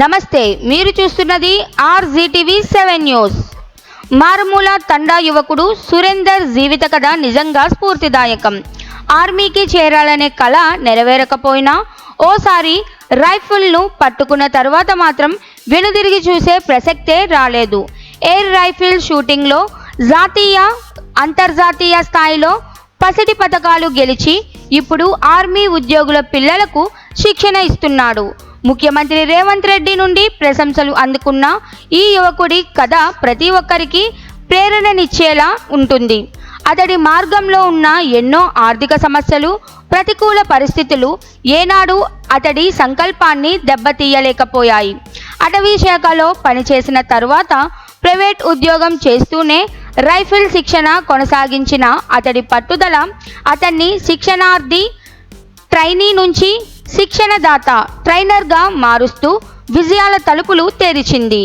నమస్తే మీరు చూస్తున్నది ఆర్జీటీవీ సెవెన్ న్యూస్. మారుమూల తండా యువకుడు సురేందర్ జీవిత కథ నిజంగా స్ఫూర్తిదాయకం. ఆర్మీకి చేరాలనే కళ నెరవేరకపోయినా ఓసారి రైఫిల్ను పట్టుకున్న తర్వాత మాత్రం వెనుదిరిగి చూసే ప్రసక్తే రాలేదు. ఎయిర్ రైఫిల్ షూటింగ్లో జాతీయ అంతర్జాతీయ స్థాయిలో పసిటి పథకాలు గెలిచి ఇప్పుడు ఆర్మీ ఉద్యోగుల పిల్లలకు శిక్షణ ఇస్తున్నాడు. ముఖ్యమంత్రి రేవంత్ రెడ్డి నుండి ప్రశంసలు అందుకున్న ఈ యువకుడి కథ ప్రతి ఒక్కరికి ప్రేరణనిచ్చేలా ఉంటుంది. అతడి మార్గంలో ఉన్న ఎన్నో ఆర్థిక సమస్యలు ప్రతికూల పరిస్థితులు ఏనాడు అతడి సంకల్పాన్ని దెబ్బతీయలేకపోయాయి. అటవీ శాఖలో పనిచేసిన తరువాత ప్రైవేట్ ఉద్యోగం చేస్తూనే రైఫిల్ శిక్షణ కొనసాగించిన అతడి పట్టుదల అతన్ని శిక్షణార్థి ట్రైనీ నుంచి శిక్షణదాత ట్రైనర్గా మారుస్తూ విజయాల తలుపులు తెరిచింది.